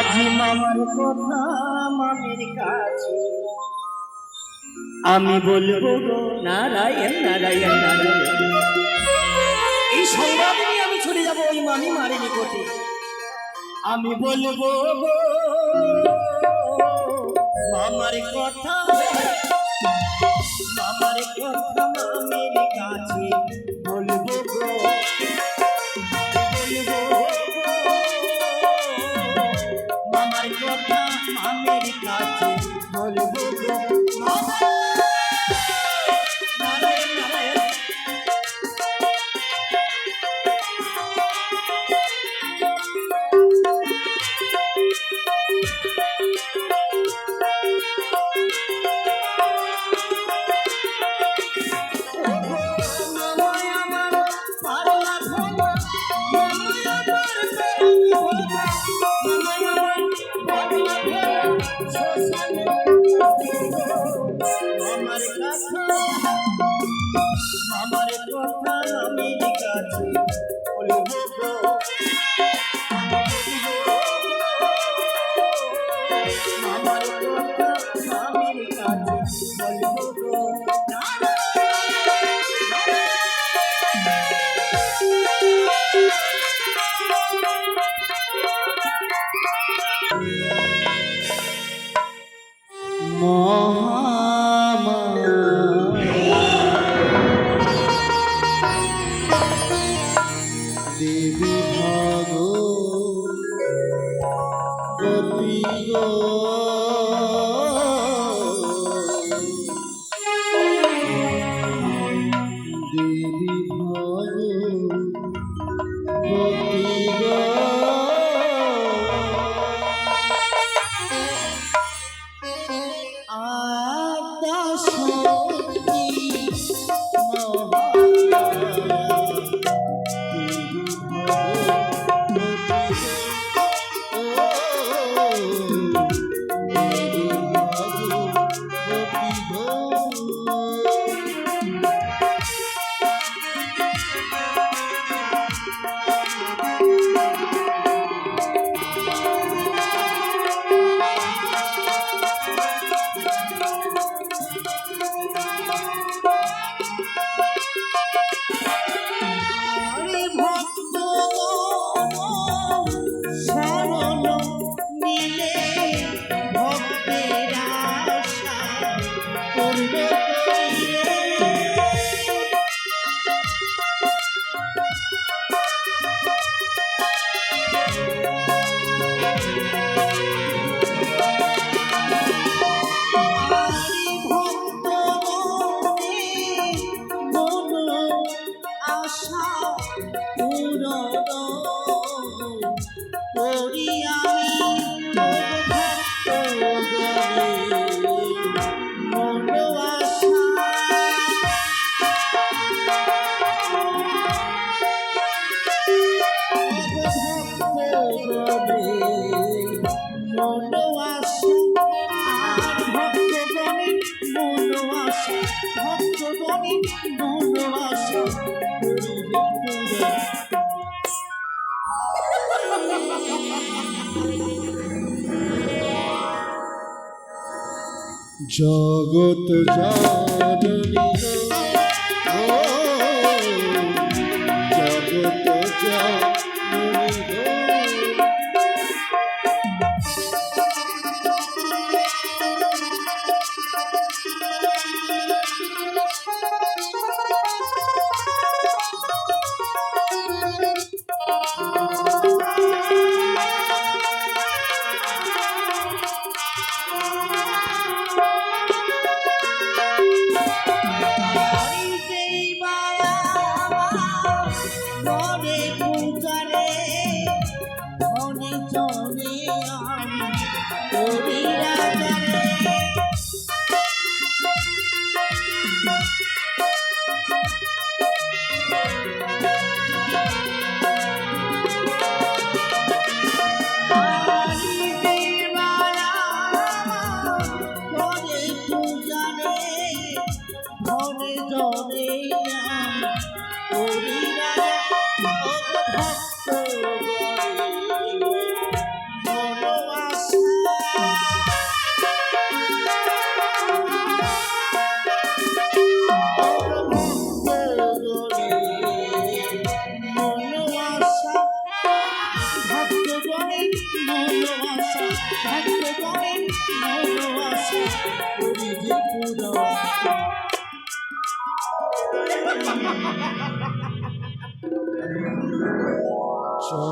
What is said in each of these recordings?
আজি মামার কথা মামির কাছে। আমি বলব নারায়ণ নারায়ণ নারায়ণ। এই সংবাদ নিয়ে আমি চলে যাব, ওই মামি মারে নিকটে। আমি বলব মামার কথা মামার কথা মামির কাছে। valeu, valeu. মহা Oh. জগৎ জাননী।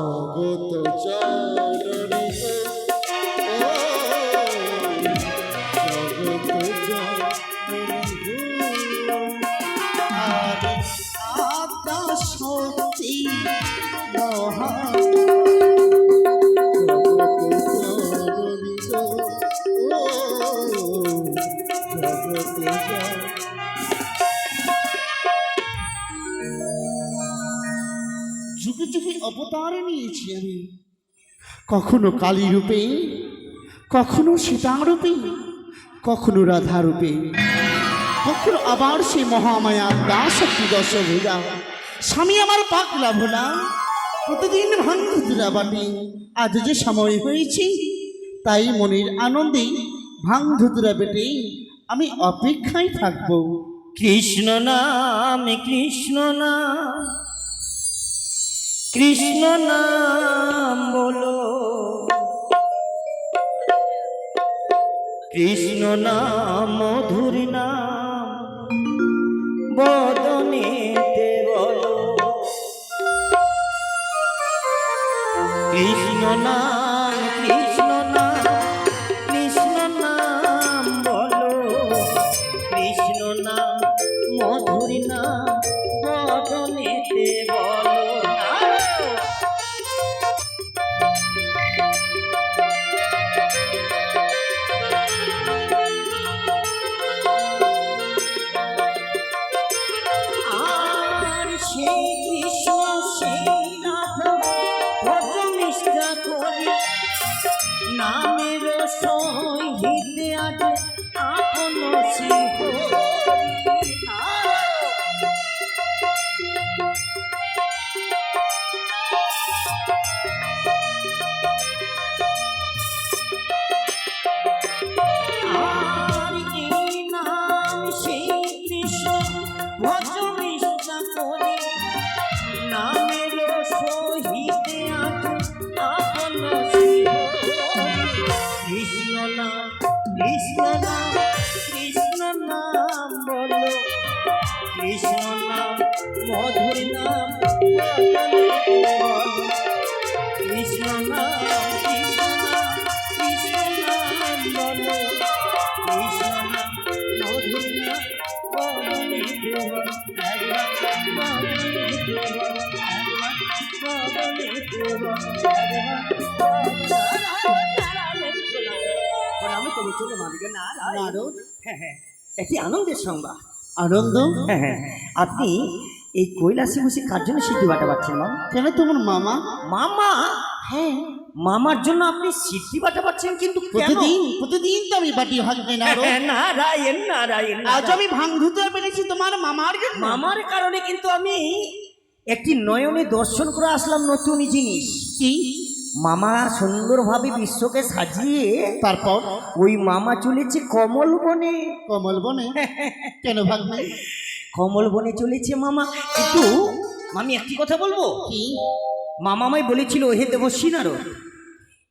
জগত জননী অবতার নিয়েছি আমি। কখনো কালী রূপে কখনো সীতা রূপে কখনো রাধা রূপে কখনো আবার সেই মহামায়া দাসক্তি দশ ভোলা। স্বামী আমার পাকলা ভোলা প্রতিদিন ভাঙ্গুতুরা বাটি আজ যে সময় হয়েছে তাই মনের আনন্দে ভাঙ ধুতুরা বেটে আমি অপেক্ষায় থাকব। কৃষ্ণ নাম কৃষ্ণ নাম কৃষ্ণ নাম বলো। কৃষ্ণ নাম মধুর নাম বদনেতে বলো। কৃষ্ণ নাম কৃষ্ণ নাম কৃষ্ণ নাম বলো কৃষ্ণ নাম মধুর নাম বলো। কৃষ্ণ নাম কৃষ্ণ নাম কৃষ্ণ নাম বলো কৃষ্ণ নাম মধুর নাম বদনে দেব একবার বদনে চলে মালিক নারদ? হ্যাঁ হ্যাঁ। একটি আনন্দের সংবাদ। আনন্দ? হ্যাঁ হ্যাঁ আপনি এই কৈলাসে বসে কার জন্য সিদ্ধি বাটা পাচ্ছেন মাম কেন তোমার মামা? মামা? হ্যাঁ। মামার জন্য আপনি সিদ্ধি বাটা পাচ্ছেন কিন্তু প্রতিদিন প্রতিদিন তো আমি বাটি ভাঙবে নারদ হ্যাঁ, নারায়ণ নারায়ণ আজ আমি ভাঙ ধুতে পেরেছি তোমার মামার জন্য। মামার কারণে কিন্তু আমি একটি নয়নে দর্শন করে আসলাম নতুন জিনিস। কি? মামা সুন্দরভাবে বিশ্বকে সাজিয়ে তারপর? ওই মামা চলেছে কমল বনে। কমল বনে? কেন ভাঙবে কমল বনে চলেছে মামা। কিন্তু মামি একটি কথা বলব? কি? মামা আমায় বলেছিল হে দেবশ্রী নারদ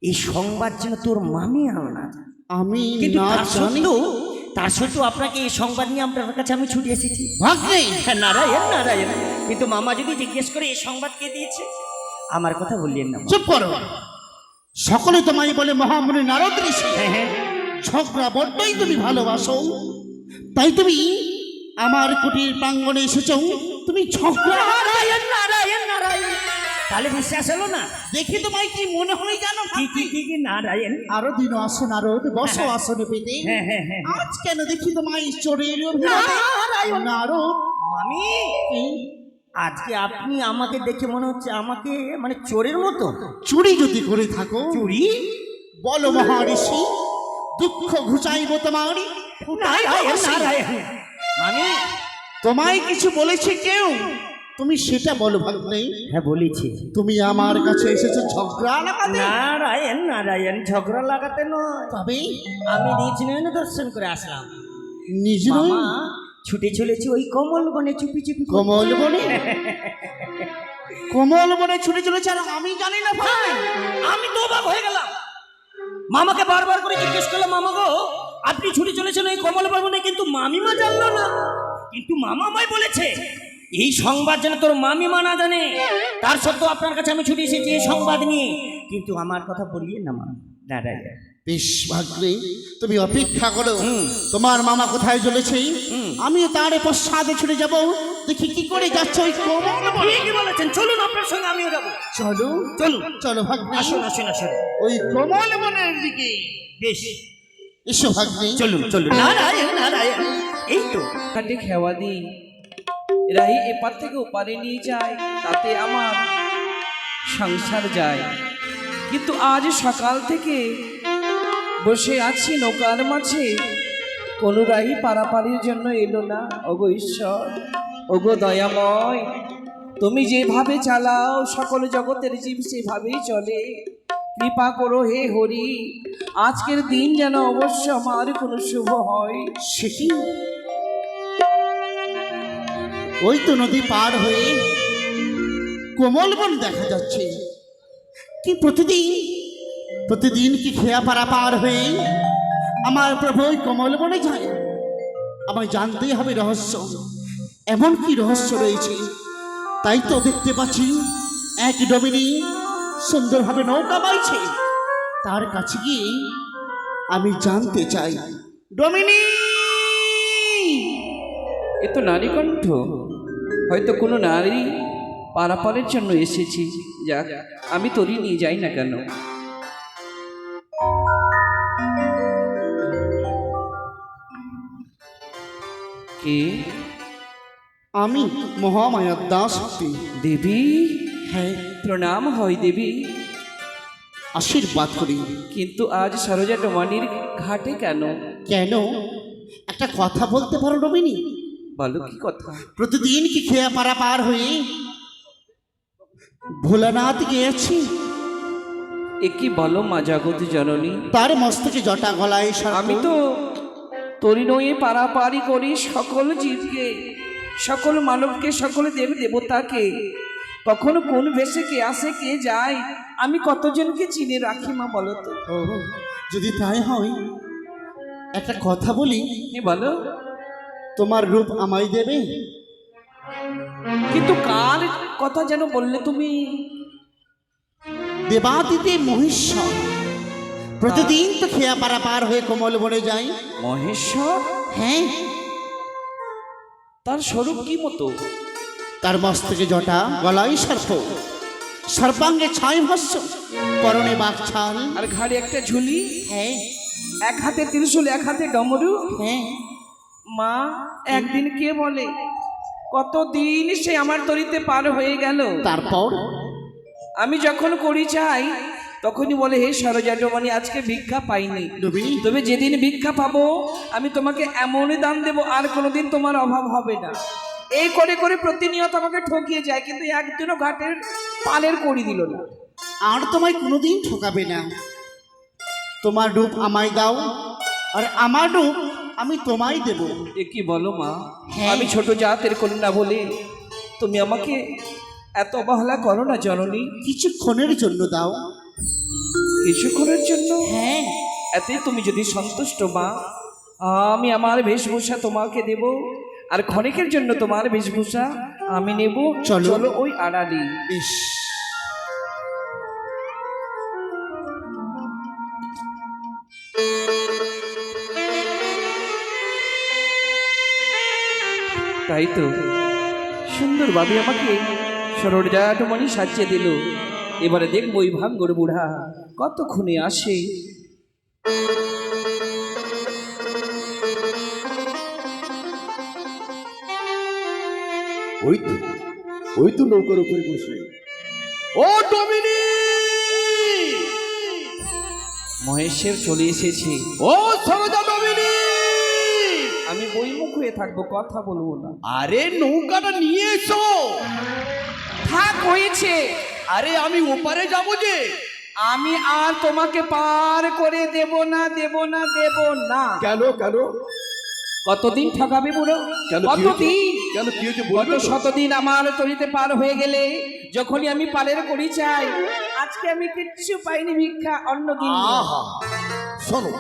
এই সংবাদ যেন তোর মামি আনা আমি কিন্তু তার সত্ত্বেও তার সত্ত্বেও আপনাকে এই সংবাদ নিয়ে আপনার কাছে আমি ছুটে এসেছি। ভাগ্নে! হ্যাঁ নারায়ণ নারায়ণ। কিন্তু মামা যদি জিজ্ঞেস করে এই সংবাদ কে দিয়েছে? আমার কথা বললেন না। চুপ করো। সকলে তোমায় বলে মহামুনি নারদ ঋষি। হ্যাঁ হ্যাঁ। ঝগড়া বড্ডই তুমি ভালোবাসো। তাই তুমি আমার কুটির প্রাঙ্গণে এসেছ। তুমি ঝগড়া নারায়ণ নারায়ণ নারায়ণ। তাহলে বিশ্বাস হলো না? দেখি তোমায় কি মনে হয় জানো কি? কি কি কি নারায়ণ? আরও দিন আসো নারদ বসো আসনে পেতে। হ্যাঁ হ্যাঁ হ্যাঁ আজ কেন দেখি তোমায় চোরের নারায়ণ। নারদ। মামি? আজকে আপনি আমাকে দেখে মনে হচ্ছে আমাকে মানে চোরের মতো। চুরি যদি করে থাকো। চুরি? বলো মহারিষি দুঃখ ঘুচাইব তোমার নারায়ণ তোমায় কিছু বলেছে কেউ? তুমি সেটা বলো ভাগ্নে। হ্যাঁ বলেছি। তুমি আমার কাছে এসেছ ঝগড়া লাগাতে। নারায়ণ নারায়ণ ঝগড়া লাগাতে নয়। তবে? আমি নিজ নয়নে দর্শন করে আসলাম। নিজ নয়? ছুটে চলেছি ওই কমল বনে, চুপি চুপি কমল বনে? কমল বনে ছুটে চলেছে, আর আমি জানি না ভাই। আমি তো অবাক হয়ে গেলাম। মামাকে বারবার করে জিজ্ঞেস করলাম, মামা গো, আপনি ছুটে চলেছেন এই কমল বনে, কিন্তু মামিমা জানলো না। কিন্তু মামা আমায় বলেছে, এই সংবাদ যেন তোর মামিমা না জানে, তার সত্ত্বেও আপনার কাছে আমি ছুটি এসেছি এই সংবাদ নিয়ে। কিন্তু আমার কথা বলিয়ে না মা দাঁড়াই বেশ ভাগ্রে তুমি অপেক্ষা করো। তোমার মামা কোথায় চলেছে? আমি তার পশ্চাতে ছুটে যাব। দেখি কি করে যাচ্ছে ওই কমল বনে ঠিকই বলেছেন? চলুন আপনার সঙ্গে আমিও যাব। চলো। চলো চলো ভাগ্নে। আসুন আসুন আসুন। ওই কমল বনের দিকে। বেশ। এসো ভাগ্নে। চলুন চলুন। নারায়ণ নারায়ণ। এই তো। কাটে খেওয়া দিই রাহি এপার থেকে ওপারে নিয়ে যায়। তাতে আমার সংসার যায়। কিন্তু আজ সকাল থেকে বসে আছি নৌকার মাঝে। কোনো রাহি পারাপারির জন্য এলো না। ওগো ঈশ্বর, ওগো দয়াময়, তুমি যেভাবে চালাও সকল জগতের জীব সেভাবেই চলে। কৃপা করো হে হরি, আজকের দিন যেন অবশ্য আমার কোনো শুভ হয়। সে কি? ওই তো নদী পার হয়ে কোমল বন দেখা যাচ্ছে। কি প্রতিদিন প্রতিদিন কি খেয়া পারা পার হয়ে আমার প্রভু কোমল বনে যায়। আমায় জানতেই হবে রহস্য। এমন কি রহস্য রয়েছে? তাই তো দেখতে পাচ্ছি এক ডমিনি সুন্দরভাবে নৌকা বাইছে তার কাছে গিয়ে আমি জানতে চাই, ডমিনি! এ তো নারী কণ্ঠ হয়তো কোনো নারী পারাপারের জন্য এসেছি। যাক, আমি তোরই নিয়ে যাই না কেন? কে? আমি মহামায়ার দাস দেবী? হ্যাঁ প্রণাম হয় দেবী। আশীর্বাদ করি। কিন্তু আজ সরোজা ডোমানির ঘাটে কেন? কেন? একটা কথা বলতে পারো রবিনী বলো কি কথা? প্রতিদিন কি খেয়া পারা পার হয়ে ভোলানাথ গিয়েছি? এ কি বলো মা জগৎ জননী? তার মস্তকে জটা গলায়। আমি তো তরি নয়ে পারাপারি করি সকল জীবকে সকল মানবকে সকল দেব দেবতাকে। কখনো কোন ভেসে কে আসে কে যায় আমি কতজনকে চিনে রাখি মা বলো তো? যদি তাই হয় একটা কথা বলি। বলো? তোমার রূপ আমায় দেবে। কিন্তু কার কথা যেন বললে তুমি? দেবাদিতে মহেশ্বর প্রতিদিন তো খেয়া পারা পার হয়ে কোমল বনে যায় মহেশ্বর? হ্যাঁ। তার স্বরূপ কি মতো? তার মস্তকে জটা গলায় সর্প। সর্বাঙ্গে ছয় ভস্য পরনে বাঘ ছাল। আর ঘাড়ে একটা ঝুলি? হ্যাঁ। এক হাতে ত্রিশূল এক হাতে ডমরু? হ্যাঁ। মা একদিন কে বলে কতদিন সে আমার তরিতে পার হয়ে গেল? তারপর? আমি যখন করি চাই তখনই বলে হে সরজাডমানি আজকে ভিক্ষা পাইনি। তবে যেদিন ভিক্ষা পাবো আমি তোমাকে এমনই দান দেবো আর কোনোদিন তোমার অভাব হবে না। এই করে করে প্রতিনিয়ত আমাকে ঠকিয়ে যায় কিন্তু একদিনও ঘাটের পালের করি দিল না। আর তোমায় কোনোদিন ঠকাবে না। তোমার রূপ আমায় দাও আর আমার রূপ আমি তোমায় দেব। এ কি বলো মা? হ্যাঁ। আমি ছোট জাতের কন্যা বলে তুমি আমাকে এত অবহেলা করো না জননী। কিছুক্ষণের জন্য দাও। কিছুক্ষণের জন্য? হ্যাঁ। এতে তুমি যদি সন্তুষ্ট মা আমি আমার বেশভূষা তোমাকে দেব আর ক্ষণিকের জন্য তোমার বেশভূষা আমি নেব। চলো। চলো ওই আড়ালি। বেশ তাই তো। সুন্দরভাবে আমাকে সরোজাটমণি সাজিয়ে দিল। এবারে দেখব ওই ভাঙ্গর বুড়া কতক্ষণে আসে। ওই তো ওই তো নৌকার উপরে বসে। ও ডমিনি! মহেশের চলে এসেছে। ও সরোজা ডমিনি! আমি বইমুখ হয়ে থাকব কথা বলব না। আরে নৌকাটা নিয়ে এসো। থাক হয়েছে। আরে আমি ওপারে যাব যে। আমি আর তোমাকে পার করে দেব না দেব না দেব না। কেন কেন? কতদিন ঠকাবে বুড়ো? কতদিন? কেন কি হয়েছে বলবে শতদিন আমার তরিতে পার হয়ে গেলে যখনই আমি পালের করি চাই আজকে আমি কিচ্ছু পাইনি ভিক্ষা অন্য দিন আহা শোনো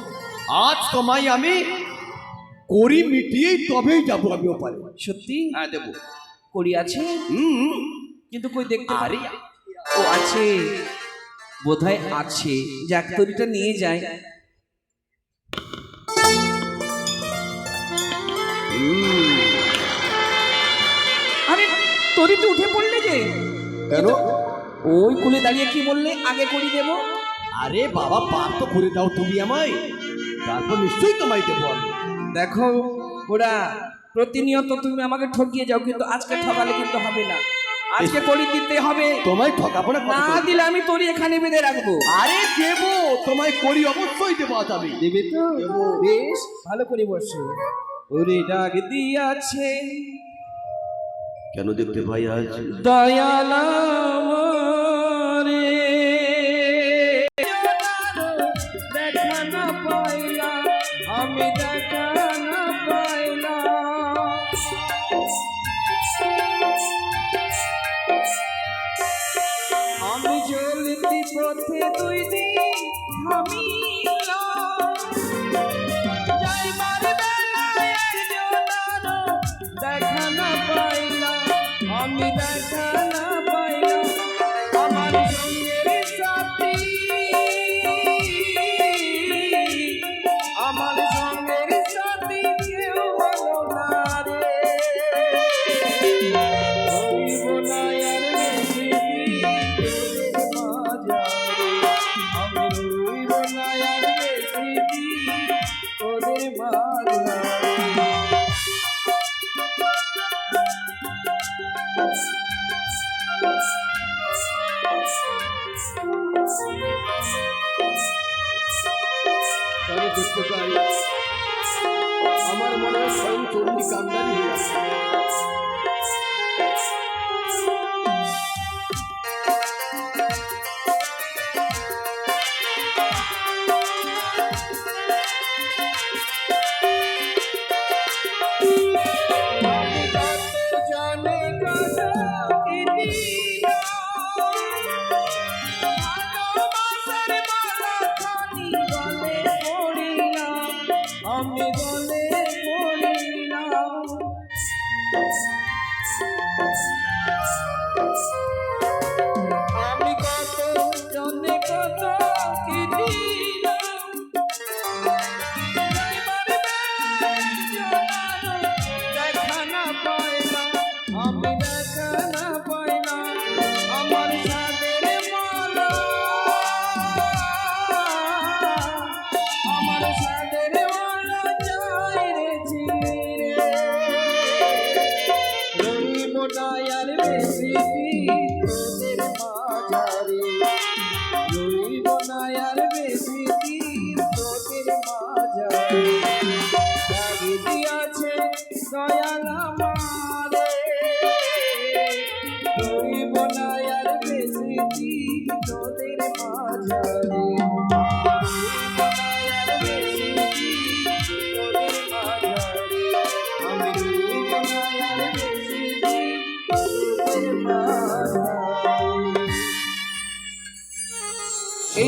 আজ তোমায় আমি করি মিটিয়েই তবেই যাব আমি ওপারে। সত্যি? হ্যাঁ দেবো। করি আছে? হুম। কিন্তু কই দেখতে পারি ও আছে। বোধহয় আছে। যাক তরিটা নিয়ে যায়। আরে তরিতে উঠে পড়লে যে। কেন? ওই কুলে দাঁড়িয়ে কি বললে? আগে করি দেবো। আরে বাবা পাপ তো করে দাও তুমি আমায়। তারপর নিশ্চয়ই তোমায় দেবো দেখো ওরা প্রতিনিয়ত তুমি আমাকে ঠকিয়ে যাও কিন্তু আজকে ঠকালে কিন্তু হবে না। আজকে করি দিতে হবে তোমায় ঠকাবো না না দিলে আমি তোর এখানে বেঁধে রাখব আরে দেবো তোমায় করি অবশ্যই দেবো আজ আমি দেবে তো বেশ ভালো করে বসো ওরে ডাক দিয়াছে কেন দেখতে পাই আজ দয়াল আমি কেন পারি। আমার মনে হয় স্বয়ং চণ্ডী কান্দারি হয়ে আছে।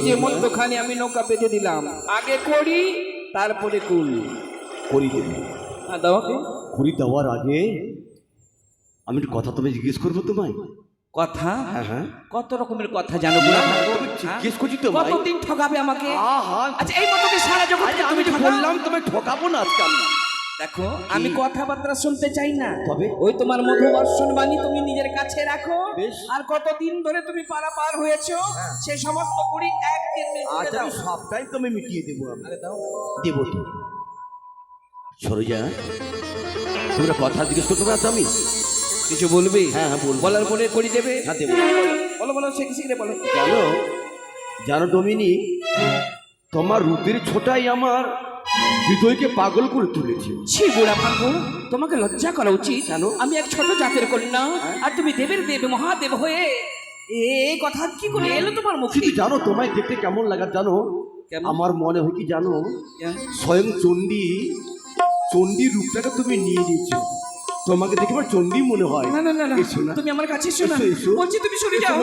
এই যে মধ্যখানে আমি নৌকা পেতে দিলাম। আগে করি তারপরে কুল। করি দেবো আর দাওয়াকে করি দেওয়ার আগে আমি একটু কথা তুমি জিজ্ঞেস করব তোমায়? কথা? হ্যাঁ হ্যাঁ। কত রকমের কথা জানো বুড়া জিজ্ঞেস করছি তো কতদিন ঠকাবে আমাকে? আচ্ছা এই মতো সারা জগৎ আমি তুমি বললাম তোমায় ঠকাবো না আজকে আমি। দেখো আমি কথাবার্তা শুনতে চাই না। তবে? ওই তোমার মধু বর্ষণ বাণী তুমি নিজের কাছে রাখো। আর কতদিন ধরে তুমি পারা পার হয়েছো সে সমস্ত কুড়ি একদিন আজ আমি সবটাই তুমি মিটিয়ে দেবো আমি। আরে দাও। দেবো তো। সরোজা তোমরা কথা জিজ্ঞেস করতে পারছ আমি কিছু বলবি? হ্যাঁ হ্যাঁ বলব। বলার পরে করি দেবে? হ্যাঁ দেবো। বলো বলো সে শিখে বলো? জানো জানো ডমিনি তোমার রূপের ছোটাই আমার। হৃদয়কে পাগল করে তুলেছে। ছি বুড়া ভাগ্য তোমাকে লজ্জা করা উচিত। জানো আমি এক ছোট জাতের কন্যা আর তুমি দেবের দেব মহাদেব হয়ে এই কথা কি করে এলো তোমার মুখে? জানো তোমায় দেখতে কেমন লাগা জানো? আমার মনে হয় কি জানো? স্বয়ং চণ্ডী চণ্ডীর রূপটাকে তুমি নিয়ে নিয়েছো। তোমাকে দেখে আমার চণ্ডী মনে হয়। না না না এসো না। তুমি আমার কাছে এসো না। এসো। বলছি তুমি সরে যাও।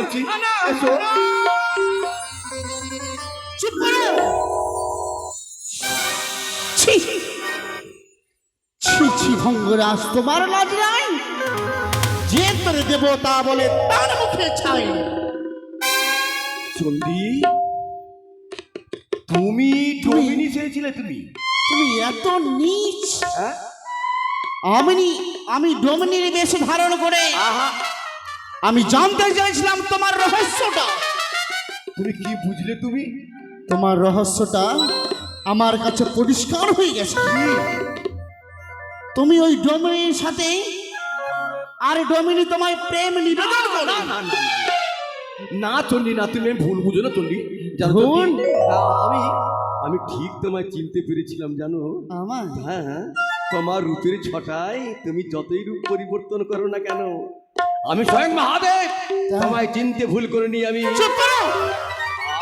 চুপ করো! ছি ছি ছি ভঙ্গরাজ তোমার লাজ নাই। যে তোরে দেবতা বলে তার মুখে ছাই। চণ্ডী তুমি ডমিনি চেয়েছিলে তুমি? তুমি এত নিচ। হ্যাঁ? আমি আমি ডোমিনির বেশ ধারণ করে আহা। আমি জানতে চাইছিলাম তোমার রহস্যটা। তুমি কি বুঝলে তুমি? তোমার রহস্যটা আমার কাছে পরিষ্কার হয়ে গেছে। তুমি ওই ডোমিনির সাথে আর ডোমিনি তোমায় প্রেম নিবেদন করো না চন্ডি না না তুমি আমি ভুল বুঝো না ভুল? আমি আমি ঠিক তোমায় চিনতে পেরেছিলাম জানো? আমার হ্যাঁ হ্যাঁ তোমার রূপের ছটায় তুমি যতই রূপ পরিবর্তন করো না কেন আমি স্বয়ং মহাদেব। তোমায় চিনতে ভুল করিনি আমি। চুপ করো!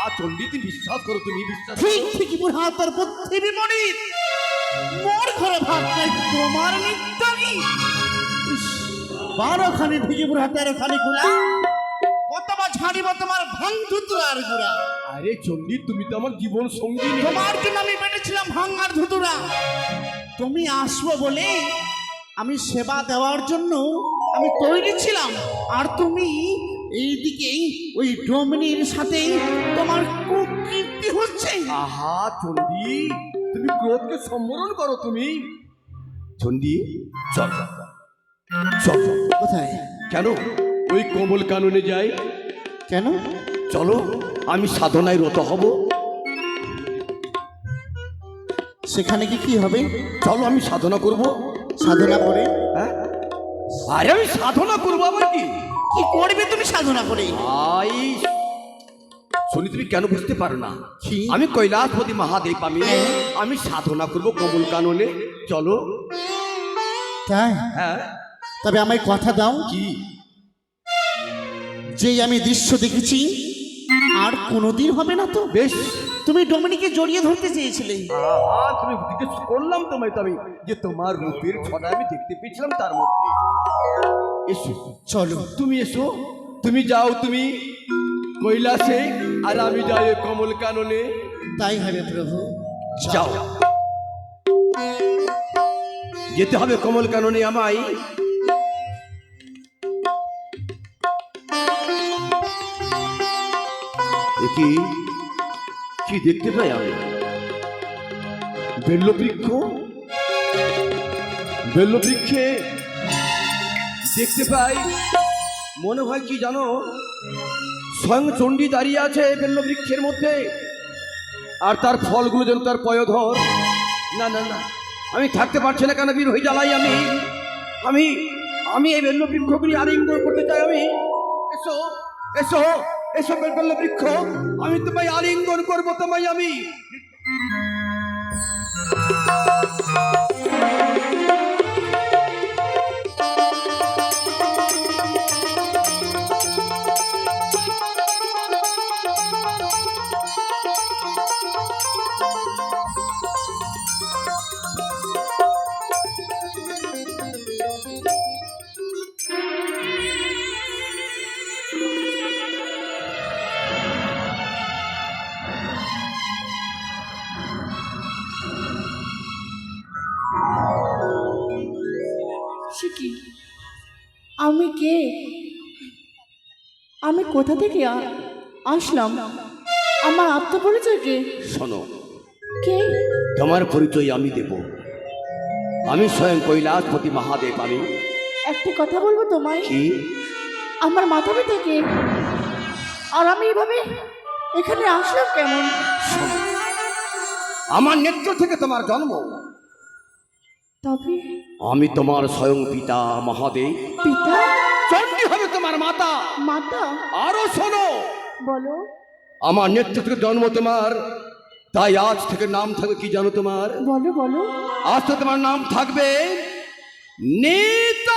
আ, চণ্ডী তুমি বিশ্বাস করো তুমি বিশ্বাস ঠিক ঠিকই বুড়া তোর বুদ্ধি বিমনিত মোর ঘরে ভাত নাই তোমার নিত্যনি বারোখানি ঠিকই বুড়া তেরোখানি গুলা। কতবার ছাড়িব তোমার ভাঙধুতু আর গুড়া আরে চণ্ডী তুমি তো আমার জীবন সঙ্গী তোমার জন্য আমি বেড়েছিলাম ভাঙার ধুতুরা? তুমি আসব বলে আমি সেবা দেওয়ার জন্য আমি তৈরি ছিলাম আর তুমি এইদিকে ওই ডোমিনির সাথে তোমার কুকীর্তি হচ্ছে। আহা চণ্ডী তুমি ক্রোধকে সম্বরণ করো তুমি। চল, চল চল। কোথায়? কেন? ওই কমল কাননে যাই। কেন? চলো আমি সাধনায় রত হব। সেখানে কি কি হবে? চলো আমি সাধনা করব। সাধনা করে? হ্যাঁ? আরে আমি সাধনা করব আবার কি? কি করবে তুমি সাধনা করে? আই শুনি তুমি কেন বুঝতে পারো না? কি? আমি কৈলাসপতি মহাদেব আমি আমি সাধনা করব কমল কাননে। চলো। তাই? হ্যাঁ। তবে আমায় কথা দাও। কি? যে আমি দৃশ্য দেখেছি আর কোনোদিন হবে না তো? বেশ। তুমি ডোমিনিকে জড়িয়ে ধরতে চেয়েছিলে। আহা, তুমি জিজ্ঞেস করলাম তোমায় তো আমি যে তোমার রূপের ছটা আমি দেখতে পেয়েছিলাম তার মধ্যে। এসো। চলো তুমি এসো। তুমি যাও তুমি। কৈলাসে আর আমি যাই কমল কাননে। তাই হবে প্রভু। যাও। যেতে হবে কমল কাননে আমায়। কি? কি দেখতে পাই আমি? বেল্লবৃক্ষ? বেল্লবৃক্ষে দেখতে পাই। মনে হয় কি জানো? স্বয়ং চণ্ডী দাঁড়িয়ে আছে বেল্ল বৃক্ষের মধ্যে। আর তার ফলগুলো যেন তার পয়ধর। না না না, আমি থাকতে পারছি না কেন বীর হয়ে জ্বালাই আমি? আমি আমি এই বেল্ল বৃক্ষগুলি আর আলিঙ্গন করতে চাই আমি। এসো এসো এসো বেল্ল বৃক্ষ। আমি তোমায় আলিঙ্গন করব তোমায় আমি। কোথা থেকে আসলাম? আমার আত্মপরিচয় কে? শোনো। কে? তোমার পরিচয় আমি দেব। আমি স্বয়ং কৈলাসপতি মহাদেব আমি। একটা কথা বলব তোমায়? কি? আমার মাথা ব্যথা কে? আর আমি এভাবে এখানে আসলাম কেমন আমার নেত্র থেকে তোমার জন্ম। তবে আমি তোমার স্বয়ং পিতা মহাদেব। পিতা? চণ্ডী হবে তোমার মাতা। মাতা? আরও শোনো। বলো। আমার নেতৃত্ব থেকে জন্ম তোমার। তাই আজ থেকে নাম থাকবে কি জানো তোমার? বলো বলো। আজ তো তোমার নাম থাকবে নিত।